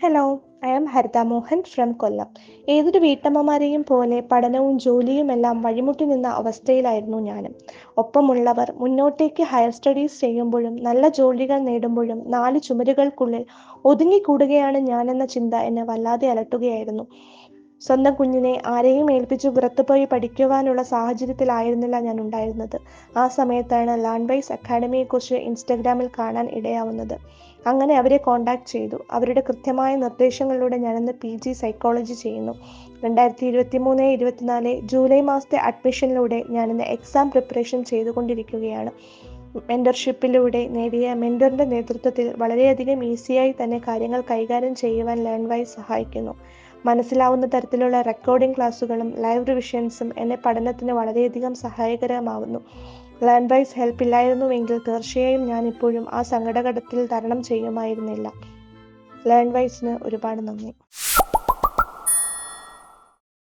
Hello I am Haritha Mohan from Kollam ഏതൊരു വീട്ടമ്മമാരെയും പോലെ പഠനവും ജോലിയുമെല്ലാം വഴിമുട്ടി നിന്ന അവസ്ഥയിലായിരുന്നു ഞാനും. ഒപ്പമുള്ളവർ മുന്നോട്ടേക്ക് ഹയർ സ്റ്റഡീസ് ചെയ്യുമ്പോഴും നല്ല ജോലികൾ നേടുമ്പോഴും നാല് ചുമരുകൾക്കുള്ളിൽ ഒതുങ്ങിക്കൂടുകയാണ് ഞാനെന്ന ചിന്ത എന്നെ വല്ലാതെ അലട്ടുകയായിരുന്നു. സ്വന്തം കുഞ്ഞിനെ ആരെയും ഏൽപ്പിച്ച് പുറത്തുപോയി പഠിക്കുവാനുള്ള സാഹചര്യത്തിലായിരുന്നില്ല ഞാൻ ഉണ്ടായിരുന്നത്. ആ സമയത്താണ് ലാൻഡ്വൈസ് അക്കാഡമിയെക്കുറിച്ച് ഇൻസ്റ്റഗ്രാമിൽ കാണാൻ ഇടയാവുന്നത്. അങ്ങനെ അവരെ കോൺടാക്ട് ചെയ്തു. അവരുടെ കൃത്യമായ നിർദ്ദേശങ്ങളിലൂടെ ഞാനിന്ന് പി ജി സൈക്കോളജി ചെയ്യുന്നു. രണ്ടായിരത്തി ഇരുപത്തി മൂന്ന് ഇരുപത്തിനാല് ജൂലൈ മാസത്തെ അഡ്മിഷനിലൂടെ ഞാനിന്ന് എക്സാം പ്രിപ്പറേഷൻ ചെയ്തുകൊണ്ടിരിക്കുകയാണ്. മെന്റർഷിപ്പിലൂടെ നേടിയ മെന്ററിന്റെ നേതൃത്വത്തിൽ വളരെയധികം ഈസിയായി തന്നെ കാര്യങ്ങൾ കൈകാര്യം ചെയ്യുവാൻ ലേൺവൈസ് സഹായിക്കുന്നു. മനസ്സിലാവുന്ന തരത്തിലുള്ള റെക്കോർഡിംഗ് ക്ലാസ്സുകളും ലൈവ് റിവിഷൻസും എന്നെ പഠനത്തിന് വളരെയധികം സഹായകരമാവുന്നു. ലേൺ വൈസ് ഹെൽപ്പ് ഇല്ലായിരുന്നുവെങ്കിൽ തീർച്ചയായും ഞാൻ ഇപ്പോഴും ആ സങ്കടഘട്ടത്തിൽ തരണം ചെയ്യുമായിരുന്നില്ല. ലേൺ വൈസിന് ഒരുപാട് നന്ദി.